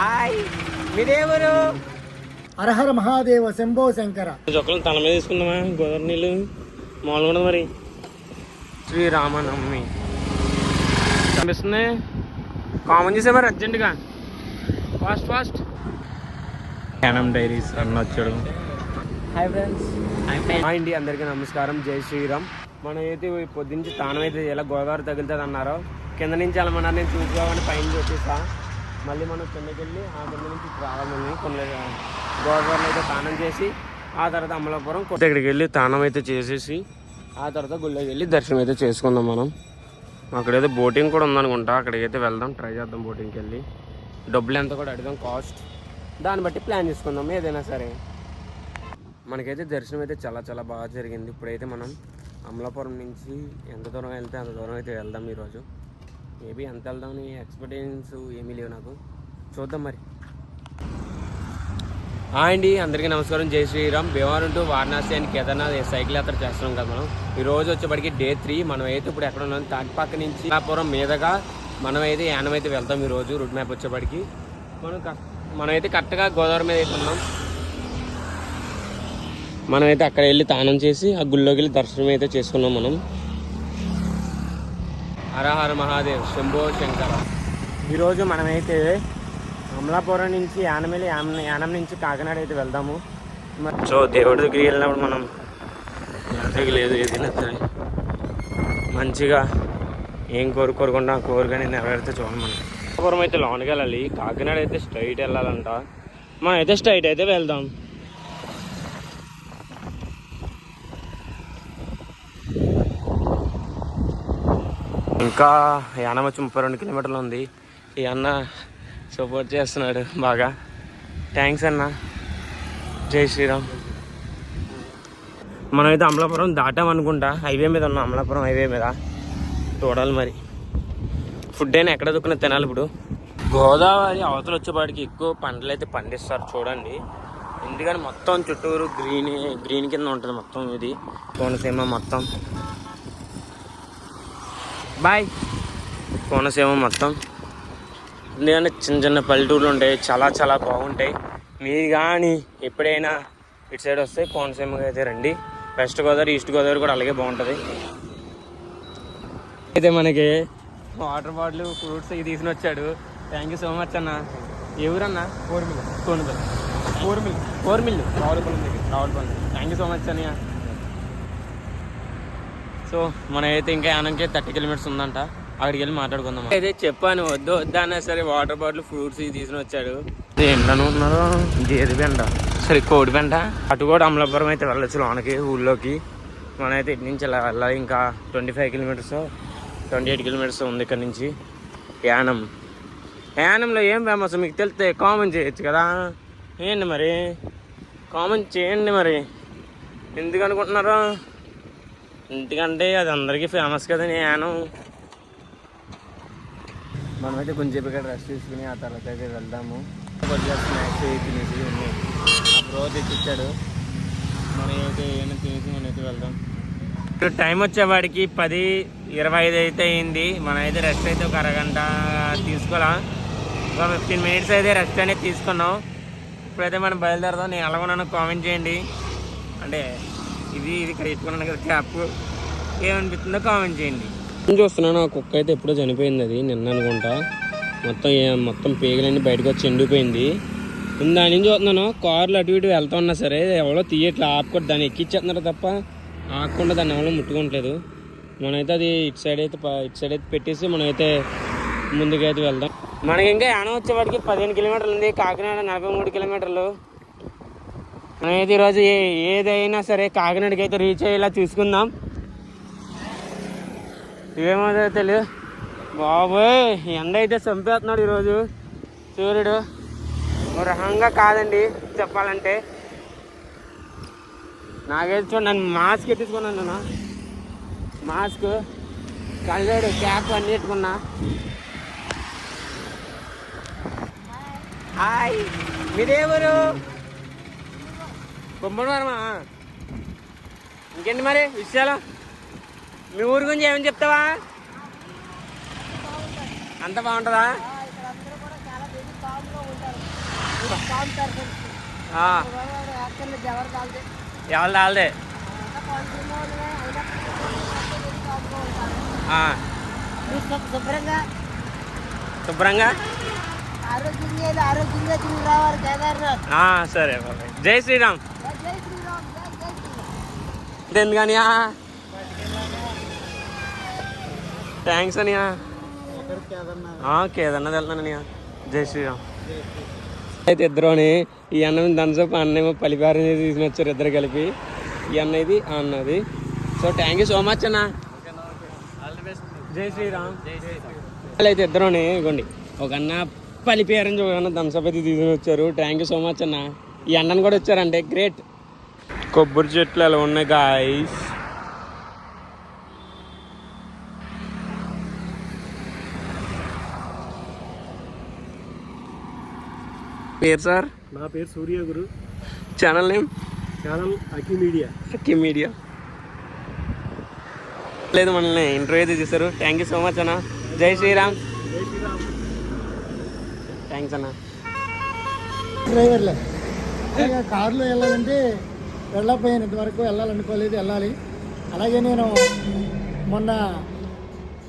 Hi. మీరేవరు? హరహర మహాదేవ శంభో శంకర. చొక్కలు తల మీద తీసుకుందామా? గోదావరి నీళ్ళు మామూలుగా మరి. శ్రీరామనవమి. కనిపిస్తుంది? కామన్ చేసే మరి అర్జెంటుగా. Fast fast. యానం డైరీస్ అన్న వచ్చాడు. Hi friends. హాయ్ అండి అందరికీ నమస్కారం. జై శ్రీరామ్. మనం అయితే పొద్దుంచి తానం అయితే ఎలా గోదావరి తగులుతుంది అన్నారో కింద నుంచి వెళ్ళమన్నారు నేను చూసుకోవాలని పైన వచ్చేసా మళ్ళీ మనం కిందకి వెళ్ళి ఆ కింద నుంచి రావాలని కొన్ని గోదావరిలో అయితే స్నానం చేసి ఆ తర్వాత అమలాపురం కొత్త ఇక్కడికి వెళ్ళి స్నానం అయితే చేసేసి ఆ తర్వాత గుళ్ళకి వెళ్ళి దర్శనం అయితే చేసుకుందాం మనం. అక్కడైతే బోటింగ్ కూడా ఉందనుకుంటా. అక్కడికి అయితే వెళ్దాం ట్రై చేద్దాం బోటింగ్కి వెళ్ళి. డబ్బులు ఎంత కూడా అడుగుదాం కాస్ట్ దాన్ని బట్టి ప్లాన్ చేసుకుందాం ఏదైనా సరే. మనకైతే దర్శనం అయితే చాలా చాలా బాగా జరిగింది. ఇప్పుడైతే మనం అమలాపురం నుంచి ఎంత దూరం వెళ్తే అంత దూరం అయితే వెళ్దాం ఈరోజు. మేబీ ఎంత వెళ్దామని ఎక్స్పీరియన్స్ ఏమీ లేవు నాకు. చూద్దాం మరి. అండి అందరికీ నమస్కారం. Jai Shri Ram. Bhimavaram to Varanasi and Kedarnath cycle యాత్ర చేస్తున్నాం కదా మనం. ఈ రోజు వచ్చేప్పటికి డే త్రీ మనం అయితే ఇప్పుడు ఎక్కడ ఉన్నాం? తాటిపాక నుంచి నాపురం మీదగా మనం అయితే యానం అయితే వెళ్తాం ఈ రోజు. రూట్ మ్యాప్ వచ్చేప్పటికి. మనం మనమైతే కరెక్ట్గా గోదావరి మీద అయితే ఉన్నాం. మనమైతే అక్కడ వెళ్ళి తానం చేసి ఆ గుళ్ళోకి వెళ్ళి దర్శనం అయితే చేసుకున్నాం మనం. హరహర మహాదేవ్ శంభో శంకర. ఈరోజు మనమైతే అమలాపురం నుంచి యానమిలి వెళ్ళి యానం నుంచి కాకినాడ అయితే వెళ్దాము. సో దేవుడి దగ్గరికి వెళ్ళినప్పుడు మనం దగ్గర లేదు ఏదైనా సరే మంచిగా ఏం కోరు కోరుకుంటా కోరికని నెరవేరితే చూడండి మనం. అమలాపురం అయితే లోనకెళ్ళాలి వెళ్ళాలి. కాకినాడ అయితే స్ట్రైట్ వెళ్ళాలంట. మనం అయితే స్ట్రైట్ అయితే వెళ్దాం. ఇంకా యానం వచ్చి ముప్పై రెండు కిలోమీటర్లు ఉంది. ఈ అన్న సపోర్ట్ చేస్తున్నాడు బాగా. థ్యాంక్స్ అన్న. జై శ్రీరామ్. మనమైతే అమలాపురం దాటాం అనుకుంటా. హైవే మీద ఉన్నాం. అమలాపురం హైవే మీద. చూడాలి మరి. ఫుడ్ అయినా ఎక్కడ దొక్కున తినాలి ఇప్పుడు. గోదావరి అవతల వచ్చేపాటికి ఎక్కువ పంటలు అయితే పండిస్తారు చూడండి. ఎందుకని మొత్తం చుట్టూరు గ్రీన్ గ్రీన్ కింద ఉంటుంది మొత్తం ఇది. కోనసీమ మొత్తం. బాయ్. కోనసీమ మొత్తం. ఎందుకంటే చిన్న చిన్న పల్లెటూర్లు ఉంటాయి చాలా చాలా బాగుంటాయి. మీరు కానీ ఎప్పుడైనా ఇటు సైడ్ వస్తే కోనసీమకి అయితే రండి. వెస్ట్ గోదావరి ఈస్ట్ గోదావరి కూడా అలాగే బాగుంటుంది. అయితే మనకి వాటర్ బాటిల్ ఫ్రూట్స్ ఇవి తీసుకుని వచ్చాడు. థ్యాంక్ యూ సో మచ్ అన్న. ఎవరన్నా కోరిమిల్ కోనపల్లి కోరిమిల్ కోరిమిల్ రావులపల్లి దగ్గర. Ravulapalli thank you so much అన్నయ్య. సో మన అయితే ఇంకా యానంకి థర్టీ కిలోమీటర్స్ ఉందంట. అక్కడికి వెళ్ళి మాట్లాడుకుందాం. అయితే చెప్పాను వద్దు వద్దా అన్నా సరే వాటర్ బాటిల్ ఫ్రూట్స్ తీసుకుని వచ్చాడు. ఏంటను ఉన్నారు? గేదె పెంట సరే కోడి పెంట అటు కూడా అమలాపురం అయితే వెళ్ళొచ్చు లోనకి ఊళ్ళోకి. మనం అయితే ఇటు నుంచి ఇలా వెళ్ళాలి ఇంకా twenty five kilometres twenty eight kilometres ఉంది ఇక్కడ నుంచి. యానం. యానంలో ఏం ఫేమస్ మీకు తెలిస్తే కామెంట్ చేయొచ్చు కదా. ఏంటి మరి? కామెంట్ చేయండి మరి. ఎందుకు అనుకుంటున్నారు? ఎందుకంటే అది అందరికీ ఫేమస్ కదండి యానం. మనమైతే కొంచెం ఇక్కడ రెస్ట్ తీసుకుని ఆ తర్వాత అయితే వెళ్దాము. కొద్దిగా స్నాక్స్ తినేసి ఉన్నాయి బ్రో తెచ్చిచ్చాడు. మనం అయితే ఏమైనా తినేసి మనం అయితే వెళ్దాం. ఇప్పుడు టైం వచ్చేవాడికి పది ఇరవై ఐదు అయితే అయింది. మనం అయితే రెస్ట్ అయితే ఒక అరగంట తీసుకోవాలా? ఒక ఫిఫ్టీన్ మినిట్స్ అయితే రెస్ట్ అనేది తీసుకున్నాం. ఇప్పుడైతే మనం బయలుదేరదాం. నేను ఎలాగొన్నానో కామెంట్ చేయండి. అంటే ఇది ఇది ఇక్కడ పెట్టుకున్నాను కదా క్యాప్. ఏమనిపిస్తుందో కామెంట్ చేయండి. చూస్తున్నాను ఆ కుక్క అయితే ఎప్పుడో చనిపోయింది అది నిన్న అనుకుంటా. మొత్తం మొత్తం పేగలన్నీ బయటకు వచ్చి ఎండిపోయింది. నేను దాని నుంచి చూస్తున్నాను కార్లు అటు ఇటు వెళ్తా ఉన్నా సరే ఎవరో తీయట్లే ఆపుకొని దాన్ని ఎక్కిచ్చేస్తున్నారు తప్ప ఆకుండా దాన్ని ఎవరో ముట్టుకోవట్లేదు. మనమైతే అది ఇటు సైడ్ అయితే ప- ఇటు సైడ్ అయితే పెట్టేసి మనమైతే ముందుకైతే వెళ్దాం. మనకి ఇంకా యానం వచ్చేవాడికి పదిహేను కిలోమీటర్లు ఉంది కాకినాడ నలభై మూడు కిలోమీటర్లు. మనమైతే ఈరోజు ఏ ఏదైనా సరే కాకినాడకి అయితే రీచ్ అయ్యేలా చూసుకుందాం. ఏమవుతుందో తెలియదు బాబోయ్ ఎండ అయితే చంపేస్తున్నాడు ఈరోజు. సూర్యుడు. ఓ రకంగా కాదండి చెప్పాలంటే. నాకైతే చూడండి నన్ను మాస్క్ ఎట్టించుకున్నాను నేను మాస్క్ కళ్ళాడు క్యాప్ అన్ని పెట్టుకున్నా హాయ్ మీరేవరు బొమ్మడవారమా ఇంకేంటి మరి విషయాలు? మీ ఊరి గురించి ఏమని చెప్తావా? అంత బాగుంటుందా? ఎవరు ఆ, శుభ్రంగా? శుభ్రంగా ఆరోగ్యంగా ఆరోగ్యంగా రావాలి కేదార్నాథ్. సరే బాబాయ్. జై శ్రీరామ్. జై శ్రీరామ్ థ్యాంక్స్ అనియా కేదన్నది వెళ్తాననియా జై శ్రీరామ్ అయితే ఇద్దరుని ఈ అన్నం దంచపు అన్నేమో పలిపారం చేసి తీసుకుని వచ్చారు ఇద్దరు కలిపి. ఈ అన్న ఇది ఆ అన్నది so thank you so much అన్న. జై శ్రీరామ్. జై అయితే ఇద్దరుని ఇవ్వండి ఒక అన్న పలిపేరని చూడన్న దంచపు అయితే తీసుకుని వచ్చారు. థ్యాంక్ యూ సో మచ్ అన్న. ఈ అన్నను కూడా వచ్చారంటే గ్రేట్ కొబ్బరి చెట్లు అలా ఉన్నాయి గాయస్ పేరు సార్? నా పేరు Surya Guru. Channel name channel Aki media Akki media లేదు మనల్ని ఇంటర్వ్యూ అయితే చేశారు థ్యాంక్ యూ సో మచ్ అన్న. జై శ్రీరామ్. థ్యాంక్స్ అన్న. డ్రైవర్లే. కారులో వెళ్ళాలంటే వెళ్ళకపోయాను ఇంతవరకు వెళ్ళాలనుకోలేదు వెళ్ళాలి. అలాగే నేను మొన్న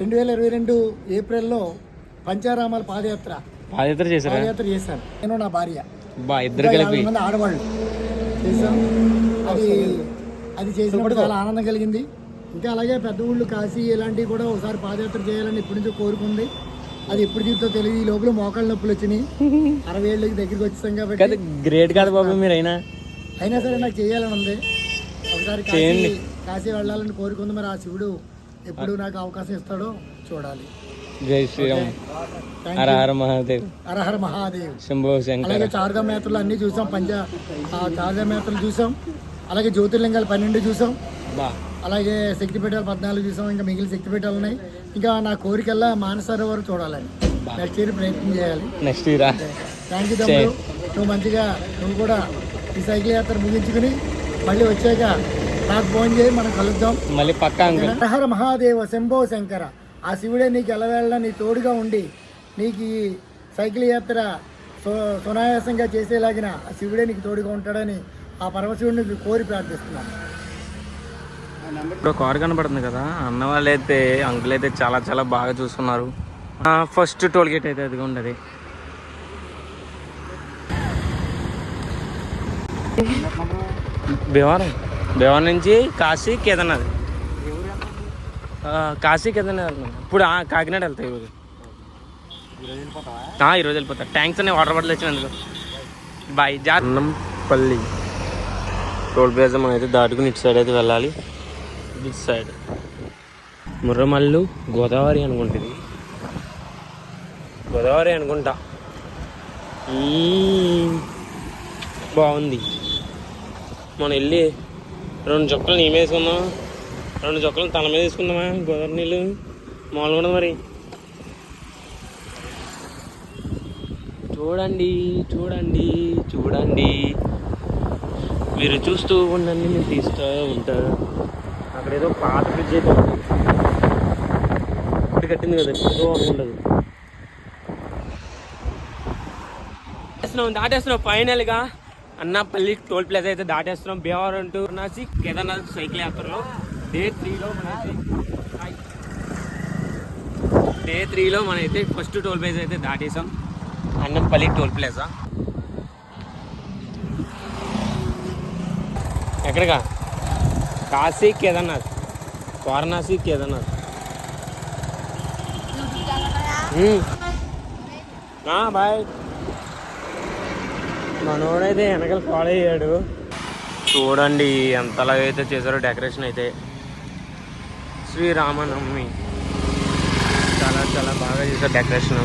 రెండు వేల ఇరవై రెండు ఏప్రిల్లో పంచారామాల పాదయాత్ర. పాదయాత్ర చేశారా? పాదయాత్ర చేశాను. నేను నా భార్య. ఇద్దరు కలిపి. మంది ఆడవాళ్ళు. చేశాం. అది అది చేసినప్పుడు చాలా ఆనందం కలిగింది. ఇంకా అలాగే పెద్ద ఊళ్ళు కాశీ ఇలాంటివి కూడా ఒకసారి పాదయాత్ర చేయాలని ఇప్పటి నుంచో కోరుకుంది. అది ఎప్పుడు తీరుతో తెలియదు. ఈ లోపల మోకాళ్ళ నొప్పులు వచ్చినాయి. అరవై ఏళ్ళకి దగ్గరికి వచ్చాం కదా కాబట్టి గ్రేట్ కాదు బాబు మీరు అయినా సరే నాకు చేయాలని ఉంది. ఒకసారి కాశీ. కాశీ వెళ్ళాలని కోరుకుంది మరి ఆ శివుడు. ఎప్పుడు నాకు అవకాశం ఇస్తాడో చూడాలి. జై శ్రీరామ్ థ్యాంక్ హర యూ హర మహాదేవ్. హరహర మహాదేవ్. శంభో శంకర. అలాగే చార్ధామ్ యాత్రలు అన్నీ చూసాం పంజా ఆ చార్ధామ్ యాత్రలు చూసాం అలాగే జ్యోతిర్లింగాలు పన్నెండు చూసాం అలాగే శక్తిపీఠాలు పద్నాలుగు చూసాం ఇంకా మిగిలిన శక్తిపీఠాలు ఉన్నాయి. ఇంకా నా కోరికల్లా మానసరోవర్ చూడాలని నెక్స్ట్ ఇయర్ ప్రయత్నం చేయాలి. నెక్స్ట్ ఇయరా? థ్యాంక్ యూ తమ్ముడు. నువ్వు మంచిగా నువ్వు కూడా ఈ సైకిల్ యాత్ర ముగించుకుని మళ్ళీ వచ్చాక నాకు ఫోన్ చేయి మనం కలుద్దాం. మళ్ళీ పక్కా అంకుల్. హర మహాదేవ శంభో శంకర. ఆ శివుడే నీకు ఎలవేళ నీ తోడుగా ఉండి నీకు ఈ సైకిల్ యాత్ర సు సునాయాసంగా చేసేలాగిన ఆ శివుడే నీకు తోడుగా ఉంటాడని ఆ పరమశివుడిని కోరి ప్రార్థిస్తున్నాను ఇప్పుడు కారు కనబడుతుంది కదా అన్న వాళ్ళు అయితే అంకుల్ అయితే చాలా చాలా బాగా చూసుకున్నారు. ఫస్ట్ టోల్ గేట్ అయితే అదిగా ఉండదు. భీమవరం భీమవరం నుంచి కాశీ కేదార్నాథ్. కాశీ కేదర్నాథ్ వెళ్తున్నాను ఇప్పుడు ఆ, కాకినాడ వెళ్తాయి ఈరోజు. ఆ, ఈరోజు వెళ్ళిపోతా. ట్యాంక్స్ అనే వాటర్ బాటిల్ వచ్చినందుకు బాయ్ జా పల్లి టోల్ ప్లాజా మనం అయితే దాటుకుని ఇటు సైడ్ అయితే వెళ్ళాలి. ఇటు సైడ్. ముర్రమల్లు గోదావరి అనుకుంటుంది. గోదావరి అనుకుంటా. బాగుంది. మనం వెళ్ళి రెండు చొక్కలు నీ మీద వేసుకుందాం రెండు చొక్కలు తల మీద వేసుకుందామా? గోదావరి నీళ్ళు. మామూలుగా ఉండదు మరి. చూడండి చూడండి చూడండి. మీరు చూస్తూ ఉండండి నేను తీస్తూ ఉంటా. అక్కడ ఏదో పాత ఫ్రిడ్జ్ అయితే ఉంది. ఇప్పుడు కట్టింది కదా ఏదో ఉండదు. దాటేస్తున్నావు ఫైనల్గా. అన్నపల్లి టోల్ ప్లాజా అయితే దాటేస్తున్నాం. భీమవరం టు నాసి కేదార్నాథ్ సైకిల్ యాత్రలో డే త్రీలో మనైతే డే త్రీలో మనైతే ఫస్ట్ టోల్ ప్లాజా అయితే దాటేసాం అన్నంపల్లి టోల్ ప్లాజా. ఎక్కడికా? కాశీ కేదార్నాథ్. వారణాసి కేదార్నాథ్. బాయ్. మనోడైతే వెనకాల ఫాలో అయ్యాడు. చూడండి ఎంతలాగైతే చేశారో డెకరేషన్ అయితే. శ్రీరామనవమి. చాలా చాలా బాగా చేశారు డెకరేషన్.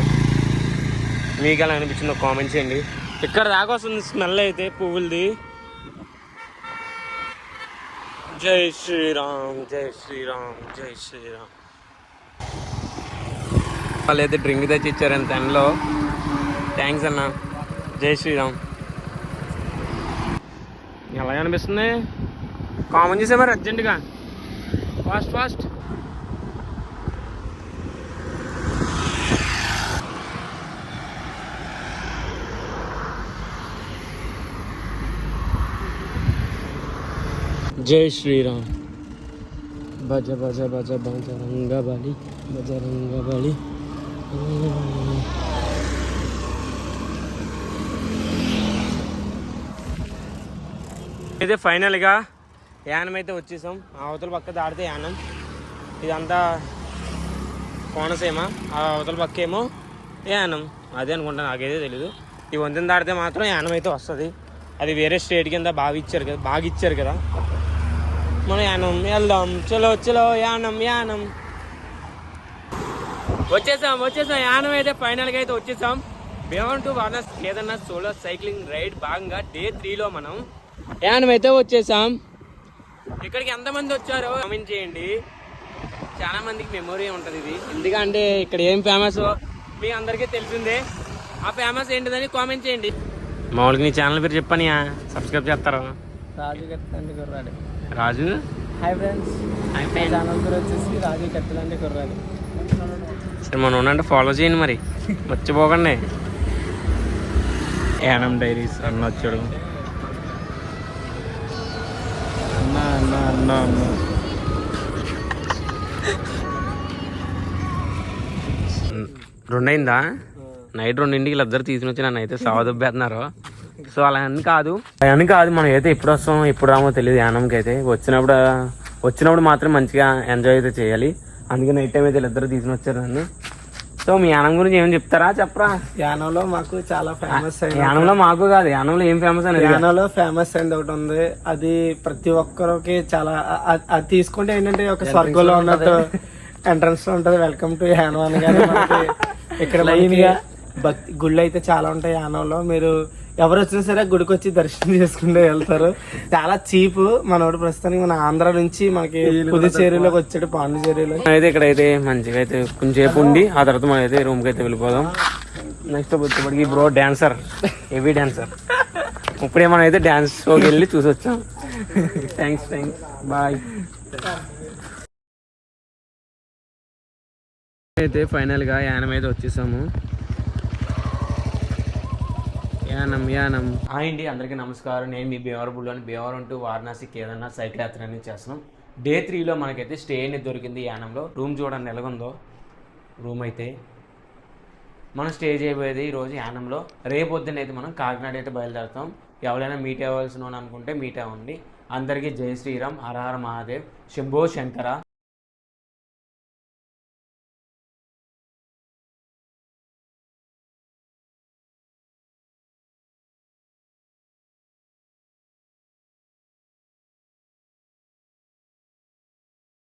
మీకు ఎలా అనిపించిందో కామెంట్ చేయండి. ఇక్కడ దాకా వస్తుంది స్మెల్ అయితే పువ్వులది. జై శ్రీరామ్ జై శ్రీరామ్ జై శ్రీరామ్. వాళ్ళైతే డ్రింక్ తెచ్చి ఇచ్చారు ఎంత. థ్యాంక్స్ అన్న. జై శ్రీరామ్. ఎలా అనిపిస్తుంది? కామన్ చేసే మరి అర్జెంటుగా ఫాస్ట్ ఫాస్ట్ జై శ్రీరామ్. భజ భజ భజ భజరంగ బలి భజరంగ బలి అయితే ఫైనల్గా యానం అయితే వచ్చేసాం. అవతల పక్క దాడితే యానం. ఇదంతా కోనసీమ. ఆ అవతల పక్క ఏమో యానం. అదే అనుకుంటాను నాకైతే తెలీదు. ఈ వంతెన దాడితే మాత్రం యానం అయితే వస్తుంది. అది వేరే స్టేట్ కింద బాగా ఇచ్చారు కదా బాగా ఇచ్చారు కదా. మనం యానం వెళ్దాం. చలో చలో యానం యానం. వచ్చేసాం వచ్చేసాం. యానం అయితే ఫైనల్గా అయితే వచ్చేసాం. Beyond to Varanasi Kedarnath solo cycling ride భాగంగా డే త్రీలో మనం యానం అయితే వచ్చేసాం. ఇక్కడికి ఎంతమంది వచ్చారో కామెంట్ చేయండి. చాలా మందికి మెమొరీ ఉంటుంది ఇది. ఎందుకంటే ఇక్కడ ఏం ఫేమస్ మీ అందరికీ తెలిసిందే. ఆ ఫేమస్ ఏంటిదని కామెంట్ చేయండి. మామూలుగా నీ ఛానల్ పేరు చెప్పని సబ్స్క్రైబ్ చేస్తారు? రాజు కత్తిలాంటి కుర్రాడు. Raju? Hi friends hi friend channel పేరు వచ్చేసి రాజు కత్తిలాంటి కుర్రాడు. సరే మనం ఉన్నంటే ఫాలో చేయండి మరి. మర్చిపోకండి. యానం డైరీస్ అన్న వచ్చాడు అన్న అన్న అన్న రెండైందా? నైట్ రెండింటికి ఇద్దరు తీసుకుని వచ్చి నన్ను అయితే సావదొబ్బేస్తున్నారు సో అలా అని కాదు. అని కాదు మనం అయితే ఎప్పుడు వస్తాం ఎప్పుడు రామో తెలియదు యానంకి అయితే. వచ్చినప్పుడు వచ్చినప్పుడు మాత్రం మంచిగా ఎంజాయ్ అయితే చేయాలి. అందుకే నైట్ టైం అయితే ఇద్దరు తీసుకుని వచ్చారు నన్ను. సో మీ యానం గురించి ఏం చెప్తారా? చెప్పరా. యానంలో మాకు చాలా ఫేమస్ అయింది యానంలో మాకు కాదు. యానంలో ఏం ఫేమస్ అనేది యానంలో ఫేమస్ అయింది ఒకటి ఉంది. అది ప్రతి ఒక్కరికి చాలా అది తీసుకుంటే ఏంటంటే ఒక స్వర్గంలో ఉన్నట్టు ఎంట్రన్స్లో ఉంటది. వెల్కమ్ టు యానం మనకి ఇక్కడ మనకి భక్తి గుళ్ళు అయితే చాలా ఉంటాయి యానంలో. మీరు ఎవరు వచ్చినా సరే గుడికి వచ్చి దర్శనం చేసుకుంటూ వెళ్తారు. చాలా చీప్ మనోడు ప్రస్తుతానికి మన ఆంధ్ర నుంచి మనకి పుదుచేరిలోకి వచ్చాడు పాండిచేరిలో అయితే ఇక్కడైతే మంచిగా అయితే కొంచెంసేపు ఉండి ఆ తర్వాత మనం అయితే రూమ్కి అయితే వెళ్ళిపోదాం. నెక్స్ట్ వచ్చేప్పటికి బ్రో డాన్సర్ హెవీ డాన్సర్ ఇప్పుడే మనం అయితే డాన్స్ షోకి వెళ్ళి చూసి వచ్చాం థ్యాంక్స్ థ్యాంక్స్ బాయ్ అయితే ఫైనల్గా యానం అయితే వచ్చేసాము. యానం యానం హాయ్ అండి అందరికీ నమస్కారం. నేను మీ భీమవరపుల్లోని భీమవరం టు వారణాసి కేదార్నాథ్ సైకిల్ యాత్ర అనేది చేస్తున్నాం డే త్రీలో మనకైతే స్టే అనేది దొరికింది యానంలో. రూమ్ చూడండి ఎలాగుందో. రూమ్ అయితే. మనం స్టే చేయబోయేది ఈరోజు యానంలో. రేపొద్దున అయితే మనం కాకినాడ అయితే బయలుదేరుతాం. ఎవరైనా మీట్ అవ్వాల్సిన అనుకుంటే మీట్ అవ్వండి. అందరికీ జై శ్రీరామ్ హర హర మహాదేవ్. శంభో శంకర.